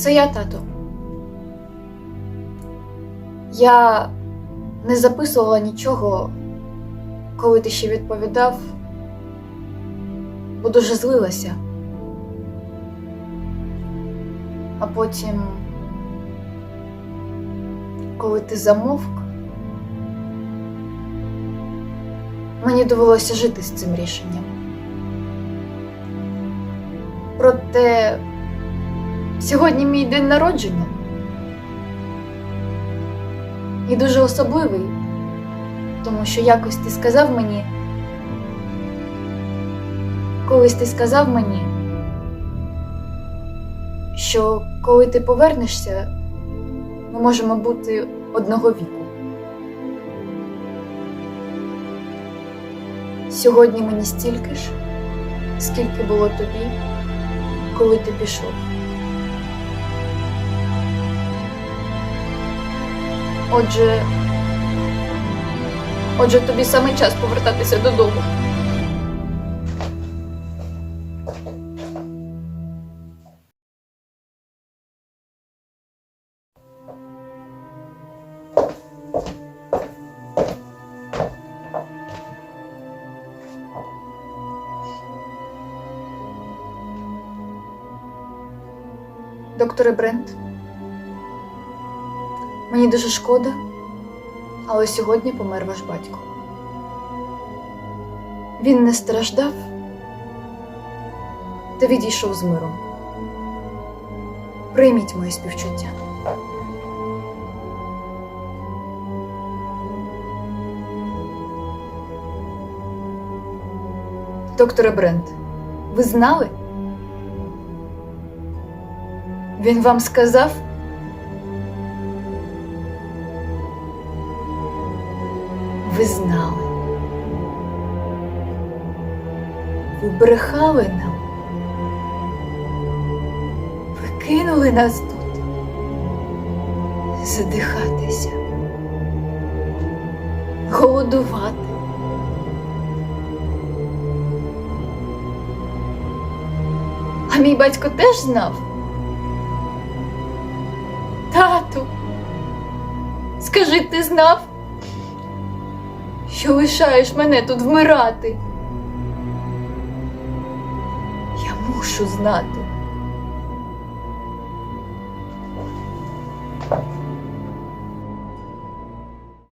Це я, тато. Я не записувала нічого, коли ти ще відповідав, бо дуже злилася. А потім, коли ти замовк, мені довелося жити з цим рішенням. Проте сьогодні мій день народження. І дуже особливий, тому що якось ти сказав мені, колись ти сказав мені, що коли ти повернешся, ми можемо бути одного віку. Сьогодні мені стільки ж, скільки було тобі, коли ти пішов. Отже, отже, тобі саме час повертатися додому. Докторе Брент, Мені дуже шкода, але сьогодні помер ваш батько. Він не страждав та відійшов з миром. Прийміть моє співчуття. Докторе Брент, ви знали? Він вам сказав? Ви знали. Ви брехали нам. Ви кинули нас тут. Задихатися. Голодувати. А мій батько теж знав. Тату, скажи, ти знав, що лишаєш мене тут вмирати? Я мушу знати.